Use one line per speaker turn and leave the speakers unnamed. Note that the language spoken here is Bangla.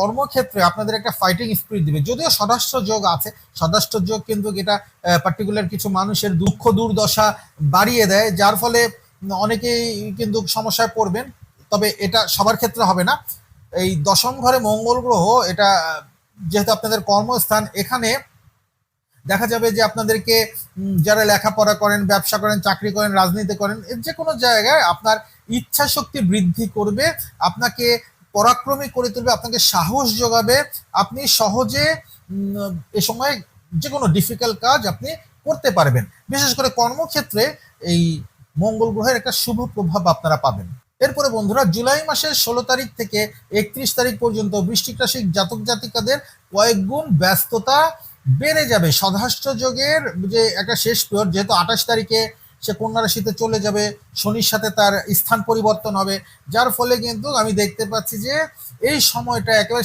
কর্মক্ষেত্রে আপনাদের একটা ফাইটিং স্পিরিট দিবে। যদিও সদাস্য যোগ আছে সদাস্য যোগ কিন্তু এটা পার্টিকুলার কিছু মানুষের দুঃখ, দুর্দশা বাড়িয়ে দেয়, যার ফলে অনেকেই কিন্তু সমস্যায় পড়বেন, তবে এটা সবার ক্ষেত্রে হবে না। এই দশম ঘরে মঙ্গল গ্রহ, এটা, যেহেতু আপনাদের কর্মস্থান, এখানে দেখা যাবে যে আপনাদেরকে যারা লেখাপড়া করেন, ব্যবসা করেন, চাকরি করেন, রাজনীতি করেন যে কোনো জায়গায় আপনার ইচ্ছা শক্তি বৃদ্ধি করবে, আপনাকে পরাক্রমী করে তুলবে, আপনাকে সাহস যোগাবে, আপনি সহজে এ সময় যে কোনো ডিফিকাল্ট কাজ আপনি করতে পারবেন। বিশেষ করে কর্মক্ষেত্রে এই মঙ্গল গ্রহের একটা শুভ প্রভাব আপনারা পাবেন। এরপরে বন্ধুরা, জুলাই মাসের ষোলো তারিখ থেকে একত্রিশ তারিখ পর্যন্ত বৃষ্টিক রাশির জাতক জাতিকাদের কয়েক গুণ ব্যস্ততা বেড়ে যাবে। সদাষ্ট্র যোগের যে একটা শেষ পিরিয়ড যেহেতু আঠাশ তারিখে সে কন্যা রাশিতে চলে যাবে, শনির সাথে তার স্থান পরিবর্তন হবে, যার ফলে কিন্তু আমি দেখতে পাচ্ছি যে এই সময়টা একেবারে